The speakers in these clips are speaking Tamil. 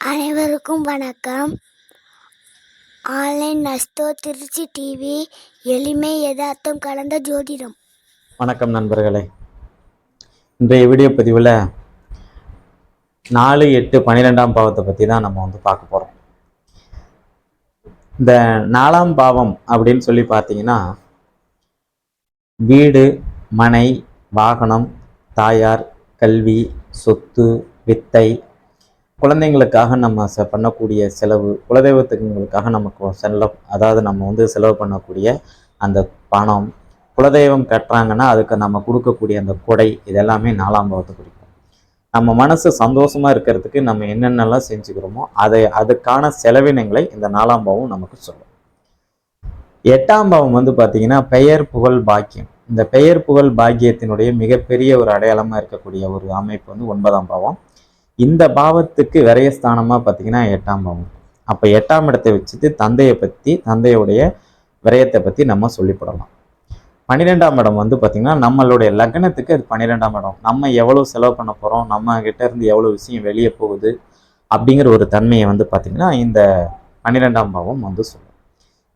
அனைவருக்கும் வணக்கம். ஆன்லைன் நஸ்தோ திருச்சி டிவி எளிமை எதார்த்தம் கலந்த ஜோதிடம். வணக்கம் நண்பர்களே. இன்றைய வீடியோ பதிவில் நாலு எட்டு பன்னிரெண்டாம் பாவத்தை பற்றி தான் நம்ம வந்து பார்க்க போகிறோம் இந்த நாலாம் பாவம் அப்படின்னு சொல்லி பார்த்தீங்கன்னா வீடு மனை வாகனம் தாயார் கல்வி சொத்து வித்தை குழந்தைங்களுக்காக நம்ம பண்ணக்கூடிய செலவு குலதெய்வத்துக்குங்களுக்காக நமக்கு செலவு அதாவது நம்ம வந்து செலவு பண்ணக்கூடிய அந்த பணம் குலதெய்வம் கட்டுறாங்கன்னா அதுக்கு நம்ம கொடுக்கக்கூடிய அந்த கொடை இதெல்லாமே நாலாம் பாவத்தை குறிக்கும். நம்ம மனசு சந்தோஷமாக இருக்கிறதுக்கு நம்ம என்னென்னலாம் செஞ்சுக்கிறோமோ அதை அதுக்கான செலவினங்களை இந்த நாலாம் பாவம் நமக்கு சொல்லும். எட்டாம் பாவம் வந்து பார்த்தீங்கன்னா பெயர் புகழ் பாக்கியம். இந்த பெயர் புகழ் பாக்கியத்தினுடைய மிகப்பெரிய ஒரு அடையாளமாக இருக்கக்கூடிய ஒரு அமைப்பு வந்து ஒன்பதாம் பாவம். இந்த பாவத்துக்கு விரயஸ்தானமாக பார்த்தீங்கன்னா எட்டாம் பாவம். அப்போ எட்டாம் இடத்தை வச்சுட்டு தந்தையை பற்றி தந்தையுடைய விரயத்தை பற்றி நம்ம சொல்லிப்படலாம் பன்னிரெண்டாம் இடம் வந்து பார்த்திங்கன்னா நம்மளுடைய லக்னத்துக்கு அது பன்னிரெண்டாம் இடம். நம்ம எவ்வளோ செலவு பண்ண போகிறோம் நம்ம கிட்டேருந்து எவ்வளோ விஷயம் வெளியே போகுது அப்படிங்கிற ஒரு தன்மையை வந்து பார்த்திங்கன்னா இந்த பன்னிரெண்டாம் பாவம் வந்து சொல்லும்.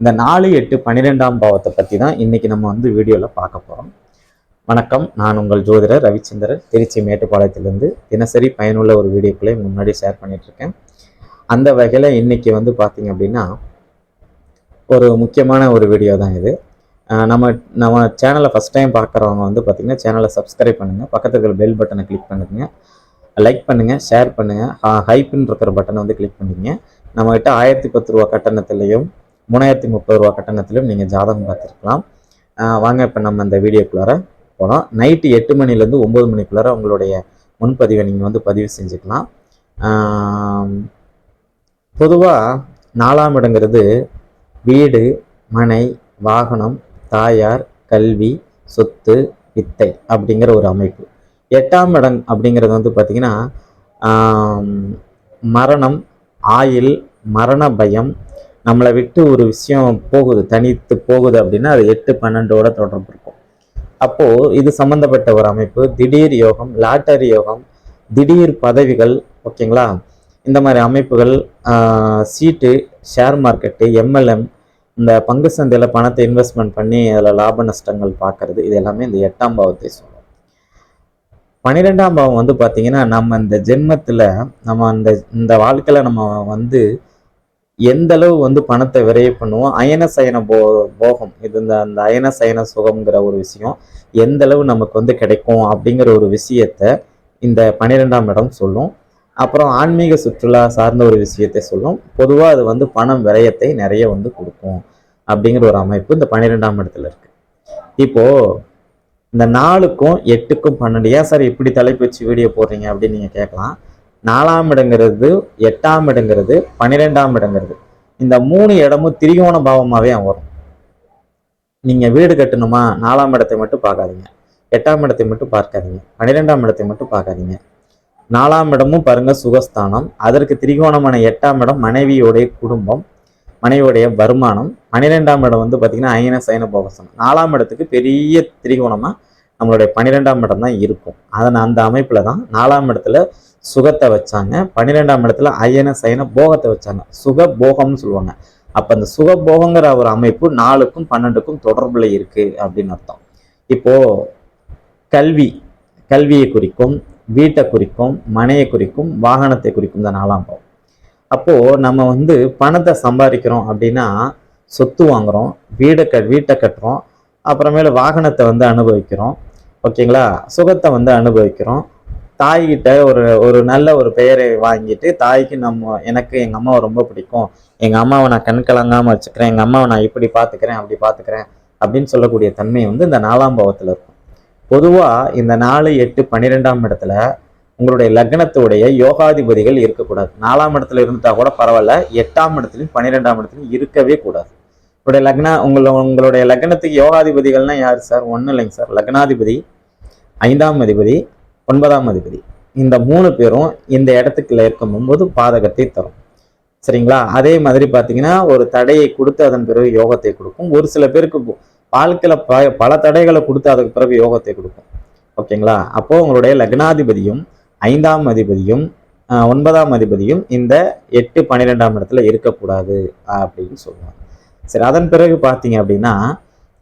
இந்த நாலு எட்டு பன்னிரெண்டாம் பாவத்தை பற்றி தான் இன்றைக்கி நம்ம வந்து வீடியோவில் பார்க்க போகிறோம் வணக்கம். நான் உங்கள் ஜோதிடர் ரவிச்சந்திரன். திருச்சி மேட்டுப்பாளையத்திலிருந்து தினசரி பயனுள்ள ஒரு வீடியோக்களை முன்னாடி ஷேர் பண்ணிட்டுருக்கேன் அந்த வகையில் இன்னைக்கு வந்து பார்த்திங்க அப்படின்னா ஒரு முக்கியமான ஒரு வீடியோ தான் இது. நம்ம நம்ம சேனலை ஃபஸ்ட் டைம் பார்க்குறவங்க வந்து பார்த்திங்கன்னா சேனலை சப்ஸ்கிரைப் பண்ணுங்கள் பக்கத்தில் இருக்கிற பெல் பட்டனை கிளிக் பண்ணுங்க. லைக் பண்ணுங்கள் ஷேர் பண்ணுங்கள் ஹைப்புன்னு இருக்கிற பட்டனை வந்து கிளிக் பண்ணிங்க நம்மகிட்ட ஆயிரத்தி பத்து ரூபா கட்டணத்துலையும் மூணாயிரத்தி முப்பது ரூபா கட்டணத்திலும் நீங்கள் ஜாதகம் பார்த்துருக்கலாம். வாங்க இப்போ நம்ம இந்த வீடியோக்குள்ளார போகலாம் நைட்டு எட்டு மணிலேருந்து ஒம்பது மணிக்குள்ளார உங்களுடைய முன்பதிவை நீங்கள் வந்து பதிவு செஞ்சுக்கலாம். பொதுவாக நாலாம் இடங்கிறது வீடு மனை வாகனம் தாயார் கல்வி சொத்து வித்தை அப்படிங்கிற ஒரு அமைப்பு. எட்டாம் இடம் அப்படிங்கிறது வந்து பார்த்திங்கன்னா மரணம் ஆயில் மரண பயம் நம்மளை விட்டு ஒரு விஷயம் போகுது தனித்து போகுது அப்படின்னா அது எட்டு பன்னெண்டோட தொடர்பு இருக்கும். அப்போது இது சம்மந்தப்பட்ட ஒரு அமைப்பு. திடீர் யோகம் லாட்டரி யோகம் திடீர் பதவிகள் ஓகேங்களா? இந்த மாதிரி அமைப்புகள் சீட்டு ஷேர் மார்க்கெட்டு எம்எல்எம் இந்த பங்கு சந்தையில் பணத்தை இன்வெஸ்ட்மெண்ட் பண்ணி அதில் லாப நஷ்டங்கள் பார்க்கறது இது எல்லாமே இந்த எட்டாம் பாவத்தை சொல்லும். பன்னிரெண்டாம் பாவம் வந்து பார்த்தீங்கன்னா நம்ம இந்த ஜென்மத்தில் நம்ம அந்த இந்த வாழ்க்கையில் நம்ம வந்து எந்த அளவு வந்து பணத்தை விரைய பண்ணுவோம்? அயன சயன போ போகம். இது இந்த அந்த அயன சயன சுகம்ங்கிற ஒரு விஷயம். எந்த அளவு நமக்கு வந்து கிடைக்கும் அப்படிங்கிற ஒரு விஷயத்த இந்த பன்னிரெண்டாம் இடம் சொல்லும். அப்புறம் ஆன்மீக சுற்றுலா சார்ந்த ஒரு விஷயத்தை சொல்லும். பொதுவாக அது வந்து பணம் விரயத்தை நிறைய வந்து கொடுக்கும் அப்படிங்கிற ஒரு அமைப்பு இந்த பன்னிரெண்டாம் இடத்துல இருக்கு. இப்போ இந்த நாலுக்கும் எட்டுக்கும் பன்னெண்டு ஏன் சார் இப்படி தலைப்பு வச்சு வீடியோ போடுறீங்க அப்படின்னு நீங்கள் கேட்கலாம். நாலாம் இடங்கிறது எட்டாம் இடங்கிறது பன்னிரெண்டாம் இடங்கிறது. இந்த மூணு இடமும் திரிகோண பாவமாகவே வரும் நீங்கள் வீடு கட்டணுமா? நாலாம் இடத்தை மட்டும் பார்க்காதீங்க. எட்டாம் இடத்தை மட்டும் பார்க்காதீங்க. பன்னிரெண்டாம் இடத்தை மட்டும் பார்க்காதீங்க. நாலாம் இடமும் பாருங்க சுகஸ்தானம். அதற்கு திரிகோணமான எட்டாம் இடம் மனைவியோடைய குடும்பம் மனைவியுடைய வருமானம். பன்னிரெண்டாம் இடம் வந்து பார்த்தீங்கன்னா ஐன சைன போகசனம் நாலாம் இடத்துக்கு பெரிய திரிகோணமாக நம்மளுடைய பன்னிரெண்டாம் இடம் தான் இருக்கும். அதன் அந்த அமைப்பில் தான் நாலாம் இடத்துல சுகத்தை வச்சாங்க. பன்னிரெண்டாம் இடத்துல அயன சயன போகத்தை வச்சாங்க. சுக போகம்னு சொல்லுவாங்க. அப்போ அந்த சுக போகங்கிற ஒரு அமைப்பு நாலுக்கும் பன்னெண்டுக்கும் தொடர்பில் இருக்குது அப்படின்னு அர்த்தம். இப்போது கல்வி கல்வியை குறிக்கும் வீட்டை குறிக்கும் மனையை குறிக்கும் வாகனத்தை குறிக்கும் தான் நாலாம் பாவம். அப்போது நம்ம வந்து பணத்தை சம்பாதிக்கிறோம் அப்படின்னா சொத்து வாங்குகிறோம் வீடை க வீட்டை கட்டுறோம் அப்புறமேல வாகனத்தை வந்து அனுபவிக்கிறோம். ஓகேங்களா? சுகத்தை வந்து அனுபவிக்கிறோம். தாய்கிட்ட ஒரு ஒரு நல்ல ஒரு பெயரை வாங்கிட்டு தாய்க்கு நம்ம எனக்கு எங்கள் அம்மாவை ரொம்ப பிடிக்கும். எங்கள் அம்மாவை நான் கண் கலங்காமல் வச்சுக்கிறேன். எங்கள் அம்மாவை நான் இப்படி பார்த்துக்கிறேன் அப்படி பார்த்துக்கிறேன் அப்படின்னு சொல்லக்கூடிய தன்மை வந்து இந்த நாலாம் பாவத்தில் இருக்கும். பொதுவாக இந்த நாலு எட்டு பன்னிரெண்டாம் இடத்துல உங்களுடைய லக்னத்துடைய யோகாதிபதிகள் இருக்கக்கூடாது. நாலாம் இடத்துல இருந்துட்டா கூட பரவாயில்ல. எட்டாம் இடத்துலையும் பன்னிரெண்டாம் இடத்துலையும் இருக்கவே கூடாது. உங்களுடைய லக்ன உங்கள உங்களுடைய லக்னத்துக்கு யோகாதிபதிகள்னா யார் சார்? ஒன்றும் இல்லைங்க சார். லக்னாதிபதி ஐந்தாம் அதிபதி ஒன்பதாம் அதிபதி. இந்த மூணு பேரும் இந்த இடத்துக்குள்ள இருக்கும்போது பாதகத்தை தரும். சரிங்களா? அதே மாதிரி பார்த்தீங்கன்னா ஒரு தடையை கொடுத்து அதன் பிறகு யோகத்தை கொடுக்கும். ஒரு சில பேருக்கு வாழ்க்கையில் ப பல தடைகளை கொடுத்து அதுக்கு பிறகு யோகத்தை கொடுக்கும். ஓகேங்களா? அப்போது உங்களுடைய லக்னாதிபதியும் ஐந்தாம் அதிபதியும் ஒன்பதாம் அதிபதியும் இந்த எட்டு பன்னிரெண்டாம் இடத்துல இருக்கக்கூடாது அப்படின்னு சொல்லுவாங்க. சரி அதன் பிறகு பார்த்தீங்க அப்படின்னா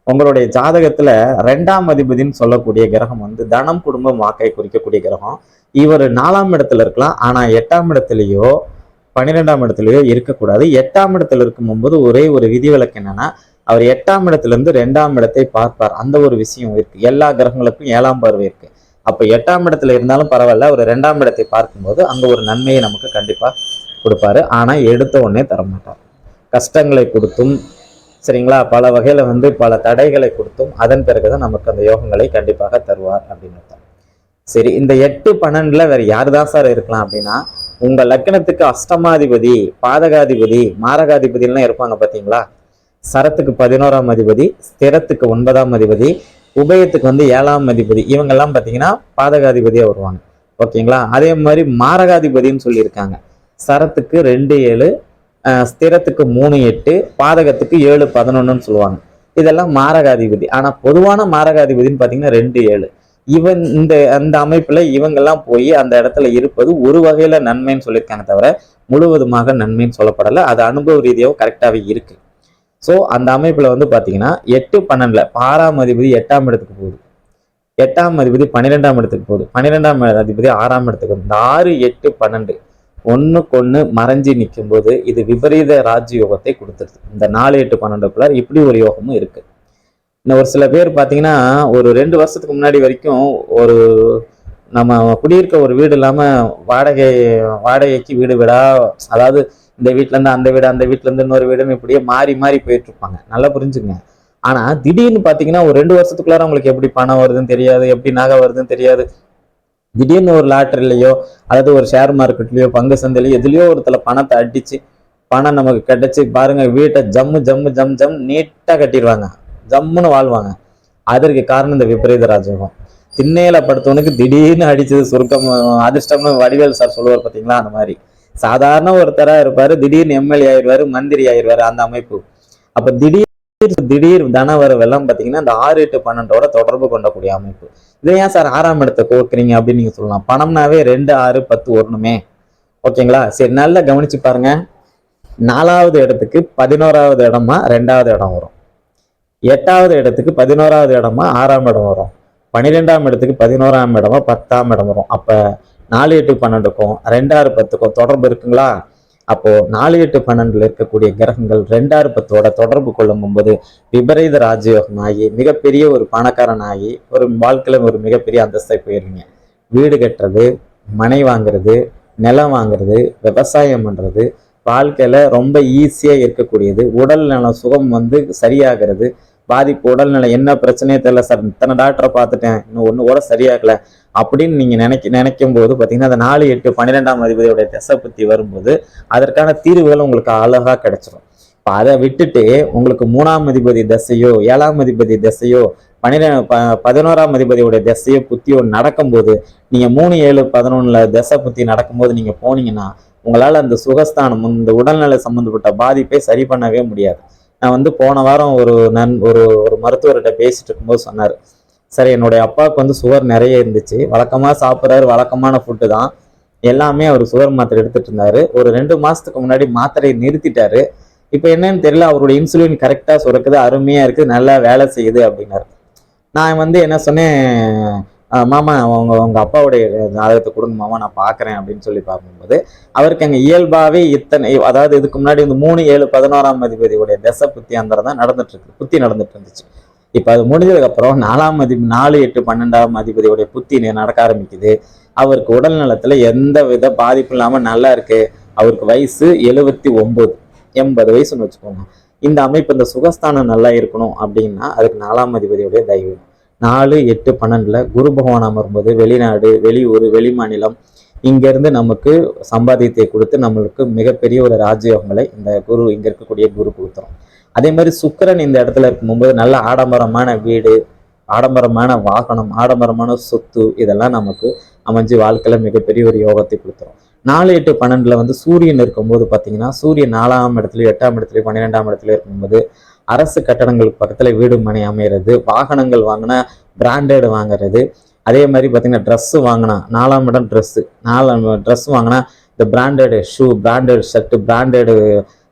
உங்களுடைய ஜாதகத்துல ரெண்டாம் அதிபதின்னு சொல்லக்கூடிய கிரகம் வந்து தனம் குடும்பம் வாக்கை குறிக்கக்கூடிய கிரகம். இவர் நாலாம் இடத்துல இருக்கலாம். ஆனா எட்டாம் இடத்துலயோ பன்னிரெண்டாம் இடத்துலயோ இருக்கக்கூடாது. எட்டாம் இடத்துல இருக்கும்போது ஒரே ஒரு விதிவிலக்கு என்னன்னா அவர் எட்டாம் இடத்துல இருந்து ரெண்டாம் இடத்தை பார்ப்பார். அந்த ஒரு விஷயம் இருக்கு. எல்லா கிரகங்களுக்கும் ஏழாம் பார்வை இருக்கு. அப்ப எட்டாம் இடத்துல இருந்தாலும் பரவாயில்ல. அவர் ரெண்டாம் இடத்தை பார்க்கும்போது அங்க ஒரு நன்மையை நமக்கு கண்டிப்பா கொடுப்பாரு. ஆனா எடுத்த உடனே தரமாட்டார். கஷ்டங்களை கொடுத்தும் சரிங்களா? பல வகையில் வந்து பல தடைகளை கொடுத்தும் அதன் பிறகுதான் நமக்கு அந்த யோகங்களை கண்டிப்பாக தருவார் அப்படின்னு அர்த்தம். சரி இந்த எட்டு பன்னெண்டில் வேறு யார் தான் சார் இருக்கலாம் அப்படின்னா உங்கள் லக்னத்துக்கு அஷ்டமாதிபதி பாதகாதிபதி மாரகாதிபதிலாம் இருப்பாங்க பார்த்தீங்களா சரத்துக்கு பதினோராம் அதிபதி ஸ்திரத்துக்கு ஒன்பதாம் அதிபதி உபயத்துக்கு வந்து ஏழாம் அதிபதி இவங்கெல்லாம் பார்த்தீங்கன்னா பாதகாதிபதியாக வருவாங்க. ஓகேங்களா? அதே மாதிரி மாரகாதிபதின்னு சொல்லியிருக்காங்க. சரத்துக்கு ரெண்டு ஏழு ஸ்திரத்துக்கு மூணு எட்டு பாதகத்துக்கு ஏழு பதினொன்றுன்னு சொல்லுவாங்க. இதெல்லாம் மாரகாதிபதி. ஆனால் பொதுவான மாரகாதிபதின்னு பார்த்தீங்கன்னா ரெண்டு ஏழு. இவன் இந்த அந்த அமைப்பில் இவங்கெல்லாம் போய் அந்த இடத்துல இருப்பது ஒரு வகையில் நன்மைன்னு சொல்லியிருக்காங்க தவிர முழுவதுமாக நன்மைன்னு சொல்லப்படலை. அது அனுபவ ரீதியாகவும் கரெக்டாகவே இருக்குது ஸோ அந்த அமைப்பில் வந்து பார்த்தீங்கன்னா எட்டு பன்னெண்டில் ஆறாம் அதிபதி எட்டாம் இடத்துக்கு போகுது. எட்டாம் அதிபதி பன்னிரெண்டாம் இடத்துக்கு போகுது. பன்னிரெண்டாம் அதிபதி ஆறாம் இடத்துக்கு போகுது. இந்த ஆறு எட்டு பன்னெண்டு. ஒண்ணுக்கு ஒண்ணு மறைஞ்சு நிற்கும் போது இது விபரீத ராஜ் யோகத்தை கொடுத்துருது. இந்த நாலு எட்டு பன்னெண்டுக்குள்ள இப்படி ஒரு யோகமும் இருக்கு. இன்னும் ஒரு சில பேர் பார்த்தீங்கன்னா ஒரு ரெண்டு வருஷத்துக்கு முன்னாடி வரைக்கும் ஒரு நம்ம குடியிருக்க ஒரு வீடு இல்லாம வாடகை வாடகைக்கு வீடு வீடா அதாவது இந்த வீட்ல இருந்து அந்த வீடு அந்த வீட்டிலேருந்து இருந்து இன்னொரு வீடுன்னு இப்படியே மாறி மாறி போயிட்டு இருப்பாங்க. நல்லா புரிஞ்சுங்க ஆனா திடீர்னு பாத்தீங்கன்னா ஒரு ரெண்டு வருஷத்துக்குள்ளார உங்களுக்கு எப்படி பணம் வருதுன்னு தெரியாது எப்படி நகை வருதுன்னு தெரியாது திடீர்னு ஒரு லாட்டரிலையோ அதாவது ஒரு ஷேர் மார்க்கெட்லையோ பங்கு சந்தையிலையோ எதுலையோ ஒருத்தல பணத்தை அடிச்சு பணம் நமக்கு கிடைச்சு பாருங்க வீட்டை ஜம்மு ஜம்மு ஜம் ஜம் நீட்டா கட்டிடுவாங்க. ஜம்முன்னு வாழ்வாங்க. அதற்கு காரணம் இந்த விபரீத ராஜயோகம். திண்ணையில படுத்தவனுக்கு திடீர்னு அடிச்சது சுருக்கம் அதிர்ஷ்டம்னு வடிவேல் சார் சொல்லுவார் பார்த்தீங்களா அந்த மாதிரி. சாதாரண ஒருத்தராக இருப்பார் திடீர்னு எம்எல்ஏ ஆயிடுவார் மந்திரி ஆயிடுவார் அந்த அமைப்பு. அப்போ திடீர் திடீர் தன வரவெல்லாம் பார்த்தீங்கன்னா இந்த ஆறு எட்டு பன்னெண்டோட தொடர்பு கொண்டக்கூடிய அமைப்பு. இதை ஏன் சார் ஆறாம் இடத்தை கோர்க்குறீங்க அப்படின்னு நீங்க சொல்லலாம். பணம்னாவே ரெண்டு ஆறு பத்து வரணுமே ஓகேங்களா? சரி நல்லா கவனிச்சு பாருங்க. நாலாவது இடத்துக்கு பதினோராவது இடமா ரெண்டாவது இடம் வரும். எட்டாவது இடத்துக்கு பதினோராவது இடமா ஆறாம் இடம் வரும். பன்னிரெண்டாம் இடத்துக்கு பதினோராம் இடமா பத்தாம் இடம் வரும். அப்ப நாலு எட்டு பன்னெண்டுக்கும் ரெண்டாறு பத்துக்கும் தொடர்பு இருக்குங்களா? அப்போ நாலு எட்டு பன்னெண்டுல இருக்கக்கூடிய கிரகங்கள் ரெண்டாறு பத்தோட தொடர்பு கொள்ளும் போது விபரீத ராஜயோகம் ஆகி மிகப்பெரிய ஒரு பணக்காரன் ஆகி ஒரு வாழ்க்கையில ஒரு மிகப்பெரிய அந்தஸ்தை போயிருவீங்க வீடு கட்டுறது மனை வாங்குறது நிலம் வாங்குறது விவசாயம் பண்ணுறது வாழ்க்கையில் ரொம்ப ஈஸியாக இருக்கக்கூடியது. உடல் நலம் சுகம் வந்து சரியாகிறது. பாதிப்பு உடல்நிலை என்ன பிரச்சனையே தெரியல சார். இத்தனை டாக்டரை பார்த்துட்டேன். இன்னும் ஒன்று கூட சரியாகலை. அப்படின்னு நீங்க நினைக்க நினைக்கும் போது பார்த்தீங்கன்னா அந்த நாலு எட்டு பன்னிரெண்டாம் அதிபதியோட திசை பத்தி வரும்போது அதற்கான தீர்வுகள் உங்களுக்கு அழகா கிடைச்சிடும் இப்போ அதை விட்டுட்டு உங்களுக்கு மூணாம் அதிபதி தசையோ ஏழாம் அதிபதி தசையோ பன்னிரெண்டு ப பதினோராம் அதிபதியோட திசையோ புத்தியோ நடக்கும்போது நீங்க மூணு ஏழு பதினொன்னுல திசை புத்தி நடக்கும்போது நீங்க போனீங்கன்னா உங்களால அந்த சுகஸ்தானம் இந்த உடல்நிலை சம்பந்தப்பட்ட பாதிப்பை சரி பண்ணவே முடியாது. நான் வந்து போன வாரம் ஒரு நன் ஒரு ஒரு மருத்துவர்கிட்ட பேசிட்டு இருக்கும்போது சொன்னார். சரி என்னுடைய அப்பாவுக்கு வந்து சுகர் நிறைய இருந்துச்சு. வழக்கமாக சாப்பிட்றாரு வழக்கமான ஃபுட்டு தான். எல்லாமே அவர் சுகர் மாத்திரை எடுத்துட்டு இருந்தாரு. ஒரு ரெண்டு மாதத்துக்கு முன்னாடி மாத்திரையை நிறுத்திட்டாரு. இப்போ என்னன்னு தெரியல அவருடைய இன்சுலின் கரெக்டாக சுரக்குது அருமையாக இருக்குது நல்லா வேலை செய்யுது அப்படின்னாரு. நான் வந்து என்ன சொன்னேன் மாமா அவங்க உங்க அப்பாவுடைய ஜாதகத்தை கொடுங்க மாமா நான் பார்க்குறேன் அப்படின்னு சொல்லி பார்க்கும்போது அவருக்கு அங்கே இயல்பாகவே இத்தனை அதாவது இதுக்கு முன்னாடி இந்த மூணு ஏழு பதினோராம் அதிபதியுடைய தசை புத்தி அந்தரம் தான் நடந்துட்டு இருக்கு. புத்தி நடந்துட்டு இருந்துச்சு. இப்போ அது முடிஞ்சதுக்கப்புறம் நாலாம் அதிபதி நாலு எட்டு பன்னெண்டாம் அதிபதியுடைய புத்தி நடக்க ஆரம்பிக்குது. அவருக்கு உடல் நலத்தில் எந்த வித பாதிப்பும் இல்லாமல் நல்லா இருக்கு. அவருக்கு வயசு எழுபத்தி ஒம்பது எண்பது வயசுன்னு வச்சுக்கோங்க. இந்த அமைப்பு இந்த சுகஸ்தானம் நல்லா இருக்கணும் அப்படின்னா அதுக்கு நாலாம் அதிபதியுடைய தயவு நாலு எட்டு பன்னெண்டில் குரு பகவான் அமரும்போது வெளிநாடு வெளியூர் வெளிமாநிலம் இங்கேருந்து நமக்கு சம்பாதியத்தை கொடுத்து நம்மளுக்கு மிகப்பெரிய ஒரு ராஜயோகங்களை இந்த குரு இங்கே இருக்கக்கூடிய குரு கொடுத்துரும். அதே மாதிரி சுக்கிரன் இந்த இடத்துல இருக்கும்போது நல்ல ஆடம்பரமான வீடு ஆடம்பரமான வாகனம் ஆடம்பரமான சொத்து இதெல்லாம் நமக்கு அமைஞ்சு வாழ்க்கையில் மிகப்பெரிய ஒரு யோகத்தை கொடுத்துரும். நாலு எட்டு பன்னெண்டில் வந்து சூரியன் இருக்கும்போது பார்த்தீங்கன்னா சூரியன் நாலாம் இடத்துலையும் எட்டாம் இடத்துலையும் பன்னிரெண்டாம் இடத்துல இருக்கும்போது அரசு கட்டடங்களுக்கு பக்கத்தில் வீடு மனை அமையிறது வாகனங்கள் வாங்கினா பிராண்டட் வாங்குறது. அதே மாதிரி பார்த்தீங்கன்னா ட்ரெஸ்ஸு வாங்கினா நாலாம் இடம் ட்ரெஸ்ஸு நாலாம் ட்ரெஸ் வாங்கினா இந்த branded shoe branded shirt branded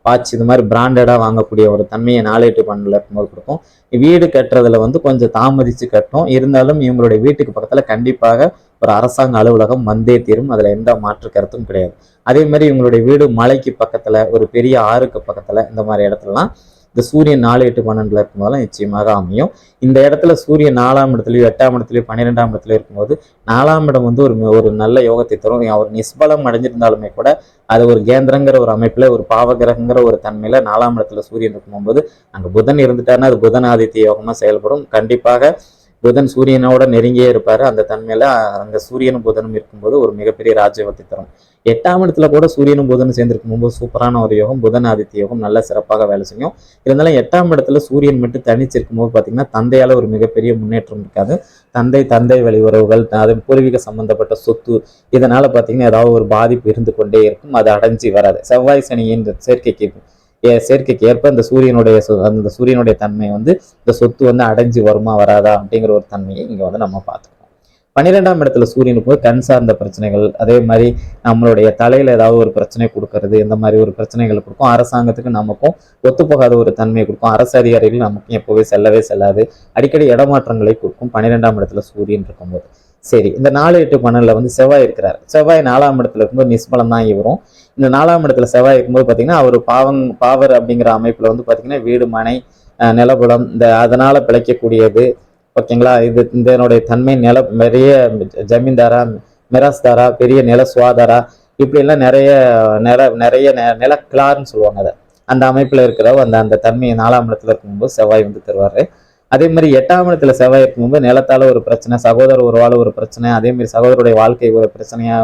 watch இது மாதிரி பிராண்டடாக வாங்கக்கூடிய ஒரு தன்மையை நாலேட்டு பண்ணல இருக்கும்போது கொடுக்கும். வீடு கட்டுறதுல வந்து கொஞ்சம் தாமதித்து கட்டும் இருந்தாலும் இவங்களுடைய வீட்டுக்கு பக்கத்தில் கண்டிப்பாக ஒரு அரசாங்க அலுவலகம் வந்தே தீரும். அதில் எந்த மாற்று கருத்தும் கிடையாது. அதே மாதிரி இவங்களுடைய வீடு மலைக்கு பக்கத்தில் ஒரு பெரிய ஆறுக்கு பக்கத்தில் இந்த மாதிரி இடத்துலலாம் இந்த சூரியன் நாலு எட்டு பன்னெண்டுல இருக்கும்போதெல்லாம் நிச்சயமாக அமையும். இந்த இடத்துல சூரியன் நாலாம் இடத்துலயோ எட்டாம் இடத்துலயோ பன்னிரெண்டாம் இடத்துலயோ இருக்கும்போது நாலாம் இடம் வந்து ஒரு ஒரு நல்ல யோகத்தை தரும். அவர் நிஸ்பலம் அடைஞ்சிருந்தாலுமே கூட அது ஒரு கேந்திரங்கிற ஒரு அமைப்புல ஒரு பாவகிரகங்கிற ஒரு தன்மையில நாலாம் இடத்துல சூரியன் இருக்கும்போது அங்க புதன் இருந்துட்டாருன்னா அது புதன் ஆதித்ய யோகமா செயல்படும். கண்டிப்பாக புதன் சூரியனோட நெருங்கியே இருப்பார். அந்த தன்மையில் அங்கே சூரியனும் புதனும் இருக்கும்போது ஒரு மிகப்பெரிய ராஜயோகத்தை தரும். எட்டாம் இடத்துல கூட சூரியனும் புதனும் சேர்ந்துருக்கும் போது சூப்பரான ஒரு யோகம் புதன் ஆதித்ய யோகம் நல்ல சிறப்பாக வேலை செய்யும். இருந்தாலும் எட்டாம் இடத்துல சூரியன் மட்டும் தனிச்சிருக்கும் போது பார்த்தீங்கன்னா தந்தையால் ஒரு மிகப்பெரிய முன்னேற்றம் இருக்காது. தந்தை தந்தை வழி உறவுகள் அது பூர்வீக சம்பந்தப்பட்ட சொத்து இதனால் பார்த்தீங்கன்னா ஏதாவது ஒரு பாதிப்பு இருந்து கொண்டே இருக்கும். அது அடைஞ்சு வராது. செவ்வாய் சனியின் சேர்க்கைக்கு சேர்க்கைக்கு ஏற்ப இந்த சூரியனுடைய அந்த சூரியனுடைய தன்மை வந்து இந்த சொத்து வந்து அடைஞ்சு வருமா வராதா அப்படிங்கிற ஒரு தன்மையை இங்க வந்து நம்ம பார்த்துக்கணும். பன்னிரெண்டாம் இடத்துல சூரியனுக்கு போய் கண் சார்ந்த பிரச்சனைகள் அதே மாதிரி நம்மளுடைய தலையில ஏதாவது ஒரு பிரச்சனை கொடுக்கறது இந்த மாதிரி ஒரு பிரச்சனைகள் கொடுக்கும். அரசாங்கத்துக்கு நமக்கும் ஒத்துப்போகாத ஒரு தன்மையை கொடுக்கும். அரசு அதிகாரிகள் நமக்கும் எப்போவே செல்லவே செல்லாது. அடிக்கடி இடமாற்றங்களை கொடுக்கும் பன்னிரெண்டாம் இடத்துல சூரியன் இருக்கும்போது. சரி இந்த நாலு எட்டு பன்னெண்டுல வந்து செவ்வாய் இருக்கிறார். செவ்வாய் நாலாம் இடத்துல இருக்கும்போது நிஸ்பலம் தான் இவரும். இந்த நாலாம் இடத்துல செவ்வாய் இருக்கும்போது பார்த்தீங்கன்னா அவர் பாவங் பாவர் அப்படிங்கிற அமைப்பில் வந்து பார்த்தீங்கன்னா வீடு மனை நிலபுலம் இந்த அதனால் பிழைக்கக்கூடியது. ஓகேங்களா? இது இதனுடைய தன்மை நில நிறைய ஜமீன்தாரா மிராஸ்தாரா பெரிய நில சுவாதாரா இப்படிலாம் நிறைய நில நிறைய நெ- நிலக்கிளார்னு சொல்லுவாங்க அதை. அந்த அமைப்பில் இருக்கிற அந்த அந்த தன்மையை நாலாம் இடத்துல இருக்கும்போது செவ்வாய் வந்து தருவார். அதே மாதிரி எட்டாம் இடத்துல செவ்வாய் இருக்கும்போது நிலத்தால ஒரு பிரச்சனை சகோதர உறவால ஒரு பிரச்சனை அதே மாதிரி சகோதரருடைய வாழ்க்கை ஒரு பிரச்சனையா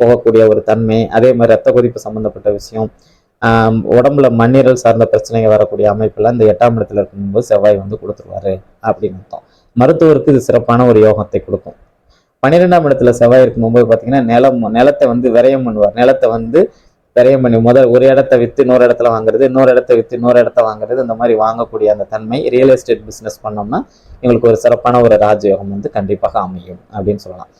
போகக்கூடிய ஒரு தன்மை அதே மாதிரி ரத்த கொதிப்பு சம்பந்தப்பட்ட விஷயம் ஆஹ் உடம்புல மண்ணீரல் சார்ந்த பிரச்சனைகள் வரக்கூடிய அமைப்புல இந்த எட்டாம் இடத்துல இருக்கும்போது செவ்வாய் வந்து கொடுத்துருவாரு அப்படின்னு அர்த்தம். மருத்துவருக்கு இது சிறப்பான ஒரு யோகத்தை கொடுக்கும். பன்னிரெண்டாம் இடத்துல செவ்வாய் இருக்கும்போது பார்த்தீங்கன்னா நிலம் நிலத்தை வந்து விரயம் பண்ணுவார். நிலத்தை வந்து விரயம் பண்ணி முதல் ஒரு இடத்த விற்று இன்னொரு இடத்துல வாங்குறது இன்னொரு இடத்த விற்று இன்னொரு இடத்த வாங்குறது இந்த மாதிரி வாங்கக்கூடிய அந்த தன்மை ரியல் எஸ்டேட் பிஸ்னஸ் பண்ணோம்னா எங்களுக்கு ஒரு சிறப்பான ஒரு ராஜயோகம் வந்து கண்டிப்பாக அமையும் அப்படின்னு சொல்லலாம்.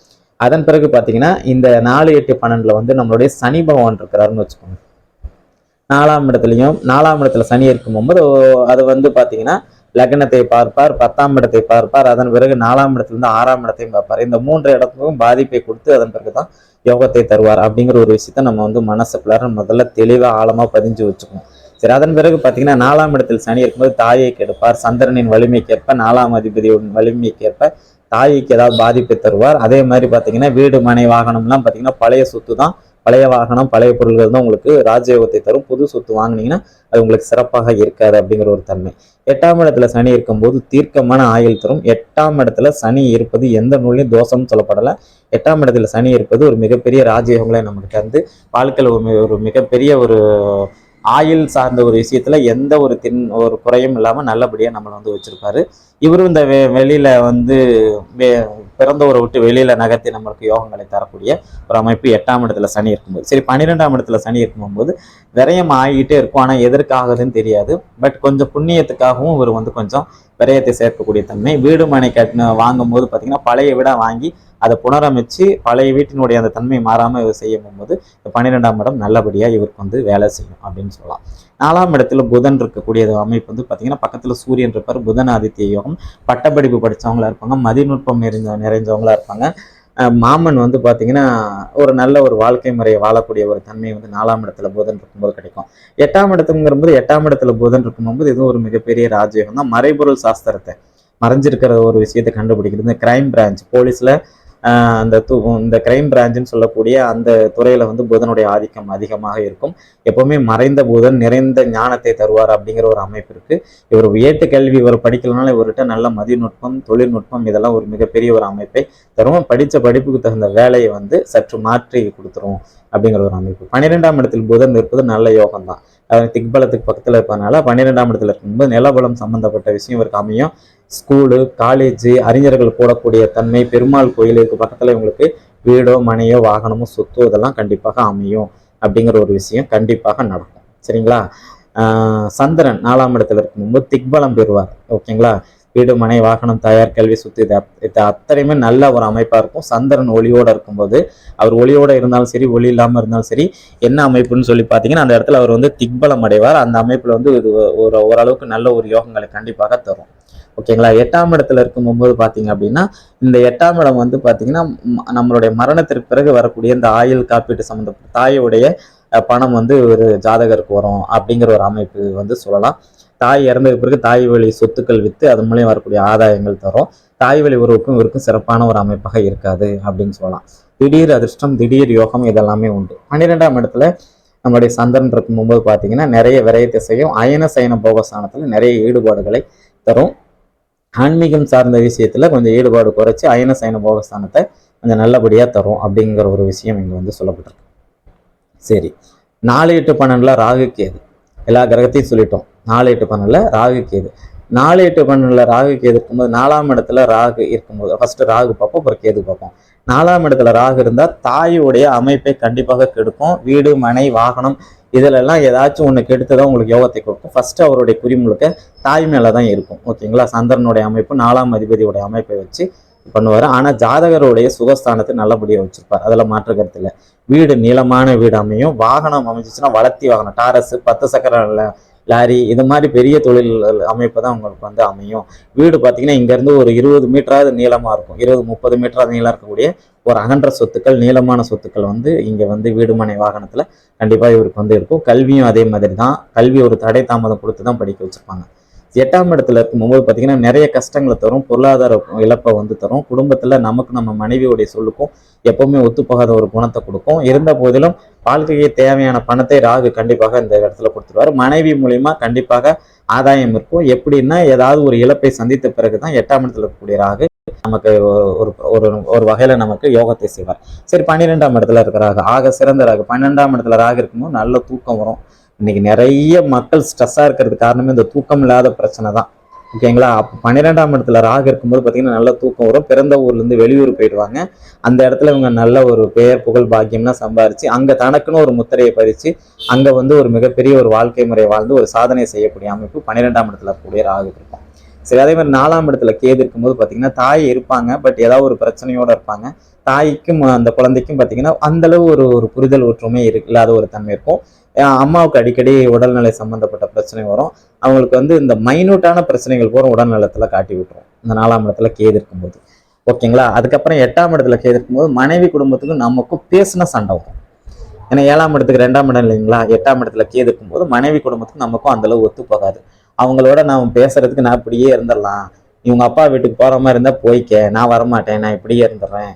அதன் பிறகு பார்த்தீங்கன்னா இந்த நாலு எட்டு பன்னெண்டுல வந்து நம்மளுடைய சனி பகவான் இருக்கிறாருன்னு வச்சுக்கோங்க. நாலாம் இடத்துலையும் நாலாம் இடத்துல சனி இருக்கும்போது அது வந்து பார்த்தீங்கன்னா லக்னத்தை பார்ப்பார் பத்தாம் இடத்தை பார்ப்பார் அதன் பிறகு நாலாம் இடத்துலேருந்து ஆறாம் இடத்தையும் பார்ப்பார். இந்த மூன்று இடத்துக்கும் பாதிப்பை கொடுத்து அதன் பிறகு தான் யோகத்தை தருவார் அப்படிங்கிற ஒரு விஷயத்த நம்ம வந்து மனசுக்குள்ளார முதல்ல தெளிவாக ஆழமாக பதிஞ்சு வச்சுக்கணும். சரி அதன் பிறகு பார்த்தீங்கன்னா நாலாம் இடத்தில் சனி இருக்கும்போது தாயை கெடுப்பார். சந்திரனின் வலிமைக்கேற்ப நாலாம் அதிபதியோட வலிமைக்கேற்ப தாய்க்கு ஏதாவது பாதிப்பை தருவார். அதே மாதிரி பார்த்தீங்கன்னா வீடு மனை வாகனம்லாம் பார்த்தீங்கன்னா பழைய சொத்து தான் பழைய வாகனம் பழைய பொருள்கள் தான் உங்களுக்கு ராஜயோகத்தை தரும். புது சொத்து வாங்கினீங்கன்னா அது உங்களுக்கு சிறப்பாக இருக்காது அப்படிங்கிற ஒரு தன்மை. எட்டாம் இடத்துல சனி இருக்கும்போது தீர்க்கமான ஆயுள் தரும். எட்டாம் இடத்துல சனி இருப்பது எந்த நூல்லையும் தோஷம்னு சொல்லப்படலை. எட்டாம் இடத்துல சனி இருப்பது ஒரு மிகப்பெரிய ராஜயோகங்களை நமக்கு தந்து வாழ்க்கையில் ஒரு ஒரு மிகப்பெரிய ஒரு ஆயுள் சார்ந்த ஒரு விஷயத்துல எந்த ஒரு தின் ஒரு குறையும் இல்லாமல் நல்லபடியாக நம்மளை வந்து வச்சிருப்பாரு. இவரும் இந்த வெ வெளியில வந்து பிறந்தவரை விட்டு வெளியில நகர்த்தி நம்மளுக்கு யோகங்களை தரக்கூடிய ஒரு அமைப்பு எட்டாம் இடத்துல சனி இருக்கும்போது. சரி பன்னிரெண்டாம் இடத்துல சனி இருக்கும்போது விரயம் ஆகிட்டே இருக்கும். ஆனால் எதற்காகுதுன்னு தெரியாது. பட் கொஞ்சம் புண்ணியத்துக்காகவும் இவர் வந்து கொஞ்சம் விரயத்தை சேர்க்கக்கூடிய தன்மை. வீடு மனை கட்டின வாங்கும்போது பார்த்தீங்கன்னா பழைய விட வாங்கி அதை புனரமைச்சு பழைய வீட்டினுடைய அந்த தன்மை மாறாமல் இவர் செய்யும் போது இந்த பன்னிரெண்டாம் இடம் நல்லபடியாக இவருக்கு வந்து வேலை செய்யும் அப்படின்னு சொல்லலாம். நாலாம் இடத்துல புதன் இருக்கக்கூடிய அமைப்பு வந்து பார்த்தீங்கன்னா பக்கத்தில் சூரியன் இருப்பார் புதன் ஆதித்ய யோகம். பட்டப்படிப்பு படித்தவங்களா இருப்பாங்க மதிநுட்பம் நிறைஞ்ச நிறைஞ்சவங்களா இருப்பாங்க. மாமன் வந்து பார்த்தீங்கன்னா ஒரு நல்ல ஒரு வாழ்க்கை முறையை வாழக்கூடிய ஒரு தன்மை வந்து நாலாம் இடத்துல புதன் இருக்கும்போது கிடைக்கும். எட்டாம் இடத்துங்கிறபோது எட்டாம் இடத்துல புதன் இருக்கும்போது இது ஒரு மிகப்பெரிய ராஜயோகம் தான் மறைபொருள் சாஸ்திரத்தை மறைஞ்சிருக்கிற ஒரு விஷயத்தை கண்டுபிடிக்கிறது இந்த கிரைம் பிரான்ச் போலீஸில் அந்த து இந்த கிரைம் பிரான்ச்சுன்னு சொல்லக்கூடிய அந்த துறையில வந்து புதனுடைய ஆதிக்கம் அதிகமாக இருக்கும். எப்பவுமே மறைந்த புதன் நிறைந்த ஞானத்தை தருவார் அப்படிங்கிற ஒரு அமைப்பு இருக்கு. இவர் ஏட்டு கல்வி இவர் படிக்கலனால இவர்கிட்ட நல்ல மதிநுட்பம் தொழில்நுட்பம் இதெல்லாம் ஒரு மிகப்பெரிய ஒரு அமைப்பை தரும் படித்த படிப்புக்கு தகுந்த வேலையை வந்து சற்று மாற்றி கொடுத்துரும் அப்படிங்கிற ஒரு அமைப்பு. பன்னிரெண்டாம் இடத்தில் புதன் இருப்பது நல்ல யோகம் தான் திக்பலத்துக்கு பக்கத்தில் இருப்பதனால பன்னிரெண்டாம் இடத்துல இருக்கும்போது நிலபலம் சம்மந்தப்பட்ட விஷயம் இவருக்கு அமையும். ஸ்கூலு காலேஜு அறிஞர்கள் போடக்கூடிய தன்மை பெருமாள் கோயிலுக்கு பக்கத்தில் இவங்களுக்கு வீடோ மனையோ வாகனமோ சொத்தோ இதெல்லாம் கண்டிப்பாக அமையும் அப்படிங்கிற ஒரு விஷயம் கண்டிப்பாக நடக்கும். சரிங்களா? சந்திரன் நாலாம் இடத்துல இருக்கும்போது திக்பலம் பெறுவார். ஓகேங்களா? வீடு மனை வாகனம் தயார் கல்வி சுத்தி இது அத்தனையுமே நல்ல ஒரு அமைப்பாக இருக்கும். சந்திரன் ஒளியோடு இருக்கும்போது அவர் ஒளியோடு இருந்தாலும் சரி ஒளி இல்லாமல் இருந்தாலும் சரி என்ன அமைப்புன்னு சொல்லி பார்த்தீங்கன்னா அந்த இடத்துல அவர் வந்து திக்பலம் அடைவார். அந்த அமைப்பில் வந்து இது ஒரு ஓரளவுக்கு நல்ல ஒரு யோகங்களை கண்டிப்பாக தரும். ஓகேங்களா? எட்டாம் இடத்துல இருக்கும்போது பார்த்தீங்க அப்படின்னா இந்த எட்டாம் இடம் வந்து பார்த்தீங்கன்னா நம்மளுடைய மரணத்திற்கு பிறகு வரக்கூடிய இந்த ஆயுள் காப்பீட்டு சம்மந்தப்பட்ட தாயுடைய பணம் வந்து ஒரு ஜாதகருக்கு வரும் அப்படிங்கிற ஒரு அமைப்பு வந்து சொல்லலாம். தாய் இறந்ததுக்கு பிறகு தாய் வழி சொத்துக்கள் விற்று அது மூலியம் வரக்கூடிய ஆதாயங்கள் தரும். தாய் வழி உறவுக்கும் இவருக்கும் சிறப்பான ஒரு அமைப்பாக இருக்காது அப்படின்னு சொல்லலாம். திடீர் அதிர்ஷ்டம் திடீர் யோகம் இதெல்லாமே உண்டு. பன்னிரெண்டாம் இடத்துல நம்மளுடைய சந்திரன் இருக்கும்போது பார்த்தீங்கன்னா நிறைய விரயத்தை செய்யும் அயன சயன போகஸ்தானத்தில் நிறைய ஈடுபாடுகளை தரும். ஆன்மீகம் சார்ந்த விஷயத்தில் கொஞ்சம் ஈடுபாடு குறைச்சி அயன சயன போகஸ்தானத்தை கொஞ்சம் நல்லபடியாக தரும் அப்படிங்கிற ஒரு விஷயம் இங்கே வந்து சொல்லப்பட்டிருக்கு. சரி. நாலு எட்டு பன்னெண்டில் ராகு கேது. எல்லா கிரகத்தையும் சொல்லிட்டோம். நாலு எட்டு பன்னெண்டில் ராகு கேது. நாலு எட்டு பன்னெண்டில் ராகு கேது இருக்கும்போது நாலாம் இடத்துல ராகு இருக்கும்போது ஃபர்ஸ்ட் ராகு பார்ப்போம் அப்புறம் கேது பார்ப்போம். நாலாம் இடத்துல ராகு இருந்தால் தாயுடைய அமைப்பை கண்டிப்பாக கெடுக்கும். வீடு மனை வாகனம் இதிலெல்லாம் ஏதாச்சும் ஒன்று கெடுத்துதான் உங்களுக்கு யோகத்தை கொடுக்கும். ஃபஸ்ட்டு அவருடைய குறிமுழுக்க தாய் மேலே தான் இருக்கும். ஓகேங்களா? சந்திரனுடைய அமைப்பு நாலாம் அதிபதியோடைய அமைப்பை வச்சு பண்ணுவார். ஆனால் ஜாதகருடைய சுகஸ்தானத்தை நல்லபடியாக வச்சுருப்பார். அதில் மாற்று கருத்தில் இல்லை. வீடு நீளமான வீடு அமையும். வாகனம் அமைஞ்சிச்சுன்னா வளர்த்தி வாகனம். டாரஸ் பத்து சக்கர லாரி இது மாதிரி பெரிய தொழில் அமைப்பு தான் உங்களுக்கு வந்து அமையும். வீடு பார்த்தீங்கன்னா இங்கேருந்து ஒரு இருபது மீட்டராவது நீளமாக இருக்கும். இருபது முப்பது மீட்டராவது நீளம் இருக்கக்கூடிய ஒரு அகன்ற சொத்துக்கள் நீளமான சொத்துக்கள் வந்து இங்கே வந்து வீடுமனை வாகனத்தில் கண்டிப்பாக இவருக்கு வந்து இருக்கும். கல்வியும் அதே மாதிரி தான். கல்வி ஒரு தடை தாமதம் கொடுத்து தான் படிக்க வச்சுருப்பாங்க. எட்டாம் இடத்துல இருக்கும்போது பார்த்தீங்கன்னா நிறைய கஷ்டங்களை தரும் பொருளாதார இழப்பை வந்து தரும். குடும்பத்தில் நமக்கு நம்ம மனைவியுடைய சொல்லுக்கும் எப்பவுமே ஒத்துப்போகாத ஒரு குணத்தை கொடுக்கும். இருந்த போதிலும் வாழ்க்கைக்கு தேவையான பணத்தை ராகு கண்டிப்பாக இந்த இடத்துல கொடுத்துருவாரு. மனைவி மூலிமா கண்டிப்பாக ஆதாயம் இருக்கும். எப்படின்னா ஏதாவது ஒரு இழப்பை சந்தித்த பிறகு தான் எட்டாம் இடத்துல இருக்கக்கூடிய ராகு நமக்கு ஒரு ஒரு ஒரு வகையில் நமக்கு யோகத்தை செய்வார். சரி பன்னிரெண்டாம் இடத்துல இருக்கிற ராகு. ஆக சிறந்த ராகு. பன்னெண்டாம் இடத்துல ராகு இருக்கும்போது நல்ல தூக்கம் வரும். இன்னைக்கு நிறைய மக்கள் ஸ்ட்ரெஸ்ஸாக இருக்கிறதுக்கு காரணமே இந்த தூக்கம் இல்லாத பிரச்சனை தான். ஓகேங்களா அப்போ பன்னிரெண்டாம் இடத்துல ராகு இருக்கும்போது பார்த்தீங்கன்னா நல்ல தூக்கம் வரும். பிறந்த ஊர்லேருந்து வெளியூர் போயிடுவாங்க. அந்த இடத்துல இவங்க நல்ல ஒரு பெயர் புகழ் பாக்கியம்லாம் சம்பாரிச்சு அங்கே தனக்குன்னு ஒரு முத்திரையை பறித்து அங்கே வந்து ஒரு மிகப்பெரிய ஒரு வாழ்க்கை முறை வாழ்ந்து ஒரு சாதனை செய்யக்கூடிய அமைப்பு பன்னிரெண்டாம் இடத்துல இருக்கக்கூடிய ராகு இருக்கும் சரி அதே மாதிரி நாலாம் இடத்துல கேது இருக்கும்போது பார்த்தீங்கன்னா தாய் இருப்பாங்க. பட் ஏதாவது ஒரு பிரச்சனையோட இருப்பாங்க. தாய்க்கும் அந்த குழந்தைக்கும் பார்த்தீங்கன்னா அந்த அளவு ஒரு ஒரு புரிதல் ஒற்றுமை இருக்கு இல்லாத ஒரு தன்மை இருக்கும். அம்மாவுக்கு அடிக்கடி உடல்நிலை சம்பந்தப்பட்ட பிரச்சனை வரும். அவங்களுக்கு வந்து இந்த மைனூட்டான பிரச்சனைகள் பூரா உடல்நலத்தில் காட்டி விட்டுரும். இந்த நாலாம் இடத்துல கேது இருக்கும்போது. ஓகேங்களா? அதுக்கப்புறம் எட்டாம் இடத்துல கேது இருக்கும்போது மனைவி குடும்பத்துக்கும் நமக்கும் பேசின சண்டை வரும். ஏன்னா ஏழாம் இடத்துக்கு ரெண்டாம் இடம் இல்லைங்களா? எட்டாம் இடத்துல கேது இருக்கும்போது மனைவி குடும்பத்துக்கு நமக்கும் அந்தளவு ஒத்து போகாது. அவங்களோட நாம் பேசுறதுக்கு நான் இப்படியே இருந்துடலாம். இவங்க அப்பா வீட்டுக்கு போகிற மாதிரி இருந்தால் போய்க்க. நான் வரமாட்டேன். நான் இப்படியே இருந்துடுறேன்.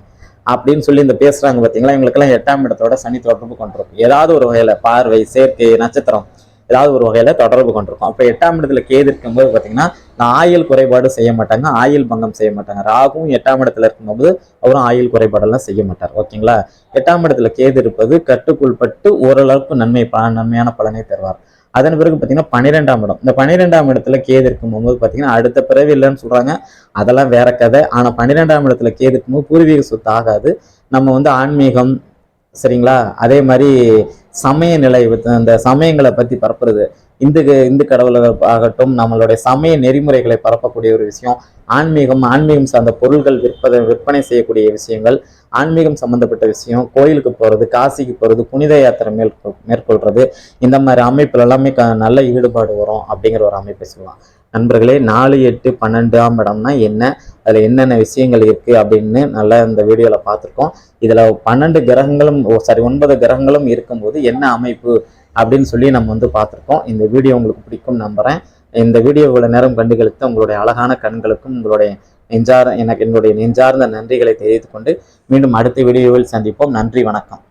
அப்படின்னு சொல்லி இந்த பேசுறாங்க பார்த்தீங்களா இவங்களுக்கெல்லாம் எட்டாம் இடத்தோட சனி தொடர்பு கொண்டிருக்கும். ஏதாவது ஒரு வகையில பார்வை சேர்க்கை நட்சத்திரம் ஏதாவது ஒரு வகையில தொடர்பு கொண்டிருக்கும். அப்போ எட்டாம் இடத்துல கேது இருக்கும்போது பார்த்தீங்கன்னா நான் ஆயுள் குறைபாடு செய்ய மாட்டாங்க ஆயுள் பங்கம் செய்ய மாட்டாங்க. ராகுவும் எட்டாம் இடத்துல இருக்கும்போது அவரும் ஆயுள் குறைபாடெல்லாம் செய்ய மாட்டார். ஓகேங்களா? எட்டாம் இடத்துல கேது இருப்பது கட்டுக்குள்பட்டு ஓரளவுக்கு நன்மை ப- நன்மையான பலனை தருவார். அதன் பிறகு பார்த்தீங்கன்னா பன்னிரெண்டாம் இடம். இந்த பன்னிரெண்டாம் இடத்துல கேது இருக்கும்போது பார்த்தீங்கன்னா அடுத்த பிறவி இல்லைன்னு சொல்றாங்க. அதெல்லாம் வேற கதை. ஆனா பன்னிரெண்டாம் இடத்துல கேது இருக்கும்போது பூர்வீக சொத்து ஆகாது. நம்ம வந்து ஆன்மீகம் சரிங்களா? அதே மாதிரி சமய நிலை அந்த சமயங்களை பத்தி பரப்புறது. இந்து இந்து கடவுள்கள் ஆகட்டும் நம்மளுடைய சமய நெறிமுறைகளை பரப்பக்கூடிய ஒரு விஷயம். ஆன்மீகம் ஆன்மீகம் சார்ந்த பொருள்கள் விற்பதை விற்பனை செய்யக்கூடிய விஷயங்கள். ஆன்மீகம் சம்பந்தப்பட்ட விஷயம் கோயிலுக்கு போறது காசிக்கு போறது புனித யாத்திரை மேற்கொள் மேற்கொள்றது. இந்த மாதிரி அமைப்புல எல்லாமே க நல்ல ஈடுபாடு வரும் அப்படிங்கிற ஒரு அமைப்பை சொல்லலாம். நண்பர்களே நாலு எட்டு பன்னெண்டாம் இடம்னா என்ன? அதில் என்னென்ன விஷயங்கள் இருக்குது அப்படின்னு நல்லா இந்த வீடியோவில் பார்த்துருக்கோம். இதில் பன்னெண்டு கிரகங்களும் சாரி ஒன்பது கிரகங்களும் இருக்கும்போது என்ன அமைப்பு அப்படின்னு சொல்லி நம்ம வந்து பார்த்துருக்கோம். இந்த வீடியோ உங்களுக்கு பிடிக்கும் நம்புகிறேன் இந்த வீடியோ இவ்வளோ நேரம் கண்டுகளுக்கு உங்களுடைய அழகான கண்களுக்கும் உங்களுடைய நெஞ்சார எனக்கு என்னுடைய நெஞ்சார்ந்த நன்றிகளை தெரிவித்துக்கொண்டு மீண்டும் அடுத்த வீடியோவில் சந்திப்போம். நன்றி வணக்கம்.